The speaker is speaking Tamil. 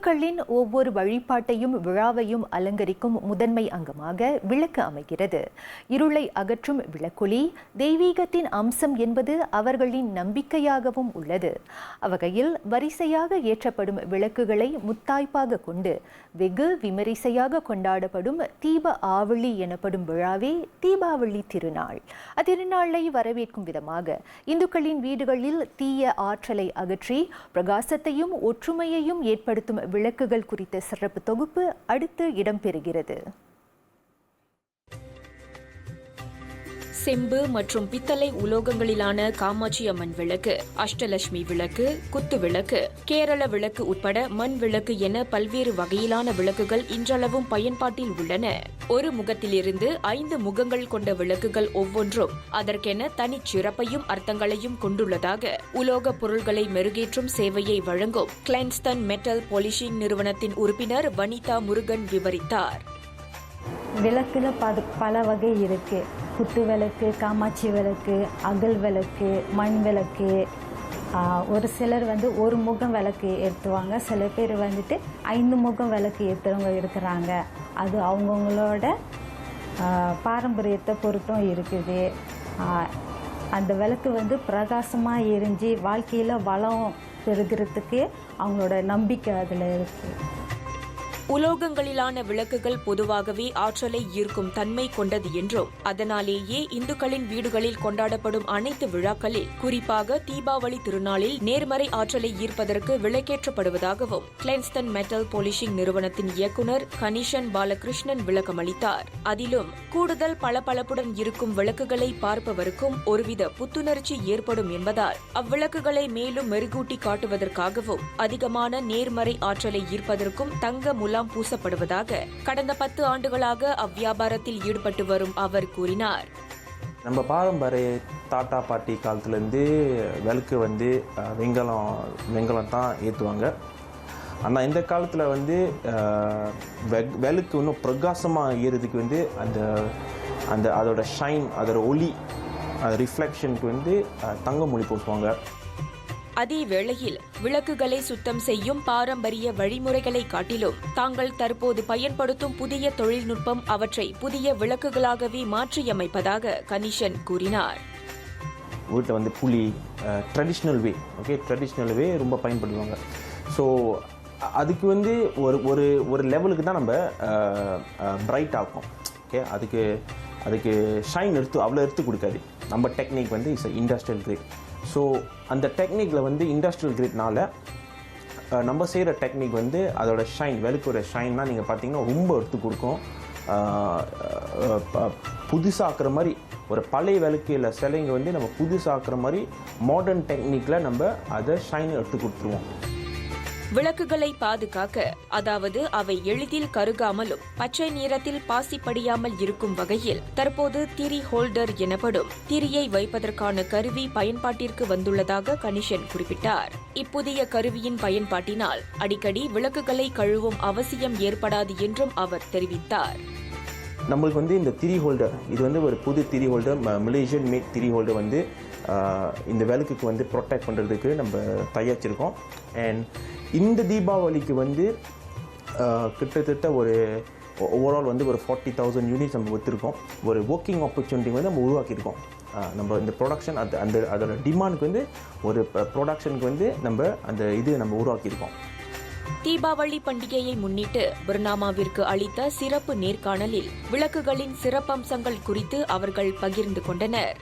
இந்துக்களின் ஒவ்வொரு வழிபாட்டையும் விழாவையும் அலங்கரிக்கும் முதன்மை அங்கமாக விளக்கு அமைகிறது. இருளை அகற்றும் விளக்கொலி தெய்வீகத்தின் அம்சம் என்பது அவர்களின் நம்பிக்கையாகவும் உள்ளது. அவ்வகையில் வரிசையாக ஏற்றப்படும் விளக்குகளை முத்தாய்ப்பாக கொண்டு வெகு விமரிசையாக கொண்டாடப்படும் தீப ஆவளி எனப்படும் விழாவே தீபாவளி திருநாள். அத்திருநாளை வரவேற்கும் விதமாக இந்துக்களின் வீடுகளில் தீய ஆற்றலை அகற்றி பிரகாசத்தையும் ஒற்றுமையையும் ஏற்படுத்தும் விளக்குகள் குறித்த சிறப்பு தொகுப்பு அடுத்து இடம்பெறுகிறது. செம்பு மற்றும் பித்தளை உலோகங்களிலான காமாட்சி அம்மன் விளக்கு அஷ்டலட்சுமி விளக்கு குத்து விளக்கு கேரள விளக்கு உட்பட மண் விளக்கு என பல்வேறு வகையிலான விளக்குகள் இன்றளவும் பயன்பாட்டில் உள்ளன. ஒரு முகத்திலிருந்து ஐந்து முகங்கள் கொண்ட விளக்குகள் ஒவ்வொன்றும் அதற்கென தனிச் சிறப்பையும் அர்த்தங்களையும் கொண்டுள்ளதாக உலோக பொருள்களை மெருகேற்றும் சேவையை வழங்கும் கிளைன்ஸ்டன் மெட்டல் பாலிஷிங் நிறுவனத்தின் உறுப்பினர் வனிதா முருகன் விவரித்தார். விளக்குல பல பல வகை இருக்குது குத்து விளக்கு காமாட்சி விளக்கு அகல் விளக்கு மண் விளக்கு ஒரு சிலர் வந்து ஒரு முகம் விளக்கு ஏற்றுவாங்க சில பேர் வந்துட்டு ஐந்து முகம் விளக்கு ஏற்றுறவங்க இருக்கிறாங்க. அது அவங்கவுங்களோட பாரம்பரியத்தை பொறுத்தும் இருக்குது. அந்த விளக்கு வந்து பிரகாசமாக எரிஞ்சு வாழ்க்கையில் வளம் பெறுகிறதுக்கு அவங்களோட நம்பிக்கை அதில் இருக்குது உலோகங்களிலான விளக்குகள் பொதுவாகவே ஆற்றலை ஈர்க்கும் தன்மை கொண்டது என்றும் அதனாலேயே இந்துக்களின் வீடுகளில் கொண்டாடப்படும் அனைத்து விழாக்களில் குறிப்பாக தீபாவளி திருநாளில் நேர்மறை ஆற்றலை ஈர்ப்பதற்கு விளக்கேற்றப்படுவதாகவும் கிளென்ஸ்டன் மெட்டல் போலிஷிங் நிறுவனத்தின் இயக்குநர் கனிஷன் பாலகிருஷ்ணன் விளக்கமளித்தார். அதிலும் கூடுதல் பளபளப்புடன் இருக்கும் விளக்குகளை பார்ப்பவருக்கும் ஒருவித புத்துணர்ச்சி ஏற்படும் என்பதால் அவ்விளக்குகளை மேலும் மெருகூட்டி காட்டுவதற்காகவும் அதிகமான நேர்மறை ஆற்றலை ஈர்ப்பதற்கும் தங்க முலாம் பூசப்படுவதாக கடந்த பத்து ஆண்டுகளாக அவ்வியாபாரத்தில் ஈடுபட்டு வரும் அவர் கூறினார். நம்ம பாரம்பரிய தாத்தா பாட்டி காலத்துலேருந்து விளக்கு வந்து வெங்கலம் வெங்கலம் தான் ஏற்றுவாங்க ஆனால் இந்த காலத்தில் வந்து விளக்கு இன்னும் பிரகாசமாக ஏறுறதுக்கு வந்து அந்த அந்த அதோட ஷைன் அதோட ஒளி அது ரிஃப்ளெக்ஷனுக்கு வந்து தங்க மொழி பூசுவாங்க அதே வேளையில் விளக்குகளை சுத்தம் செய்யும் பாரம்பரிய வழிமுறைகளை காட்டிலும் தாங்கள் தற்போது பயன்படுத்தும் புதிய தொழில்நுட்பம் அவற்றை புதிய விளக்குகளாகவே மாற்றியமைப்பதாக கனிஷன் கூறினார். வீட்டில் வந்து புளி traditional way okay traditional way ரொம்ப பயன்படுத்துவாங்க ஸோ அதுக்கு வந்து ஒரு ஒரு ஒரு லெவலுக்கு தான் நம்ம பிரைட் ஆகும் ஓகே அதுக்கு அதுக்கு ஷைன் எடுத்து அவ்வளோ எடுத்து கொடுக்காது. நம்ம டெக்னிக் வந்து இட்ஸ் இண்டஸ்ட்ரியல் கிரேட் ஸோ அந்த டெக்னிக்கில் வந்து இண்டஸ்ட்ரியல் கிரேட்னால நம்ம செய்கிற டெக்னிக் வந்து அதோட ஷைன் வெளுக்குற ஷைன்னால் நீங்கள் பார்த்தீங்கன்னா ரொம்ப எடுத்து கொடுக்கும். புதுசாக்குற மாதிரி ஒரு பழைய விளக்கையில் சிலைங்க வந்து நம்ம புதுசாக்குற மாதிரி மாடர்ன் டெக்னிக்கில் நம்ம அதை ஷைன் எடுத்து கொடுத்துருவோம். விளக்குகளை பாதுகாக்க அதாவது அவை எளிதில் கருகாமலும் பச்சை நிறத்தில் பாசி படியாமல் இருக்கும் வகையில் தற்போது திரி ஹோல்டர் எனப்படும் திரியை வைப்பதற்கான கருவி பயன்பாட்டிற்கு வந்துள்ளதாக கனிஷன் குறிப்பிட்டார். இப்புதிய கருவியின் பயன்பாட்டினால் அடிக்கடி விளக்குகளை கழுவும் அவசியம் ஏற்படாது என்றும் அவர் தெரிவித்தார். நம்மளுக்கு வந்து இந்த திரி ஹோல்டர் இது வந்து ஒரு புது திரி ஹோல்டர் மலேசியன் மேட் திரி ஹோல்டர் வந்து இந்த விளக்குக்கு வந்து ப்ரொடெக்ட் பண்ணுறதுக்கு நம்ம தயாரிச்சிருக்கோம். அண்ட் இந்த தீபாவளிக்கு வந்து கிட்டத்தட்ட ஒரு ஓவரால் வந்து ஒரு ஃபார்ட்டி தௌசண்ட் யூனிட்ஸ் நம்ம விற்றுருக்கோம் ஒரு ஒர்க்கிங் ஆப்பர்ச்சுனிட்டி வந்து நம்ம உருவாக்கியிருக்கோம். நம்ம இந்த ப்ரொடக்ஷன் அது அந்த அதோட டிமாண்டுக்கு வந்து ஒரு ப்ரொடக்ஷனுக்கு வந்து நம்ம அந்த இது நம்ம உருவாக்கியிருக்கோம். தீபாவளி பண்டிகையை முன்னிட்டு பர்னாமாவிற்கு அளித்த சிறப்பு நேர்காணலில் விளக்குகளின் சிறப்பம்சங்கள் குறித்து அவர்கள் பகிர்ந்து கொண்டனர்.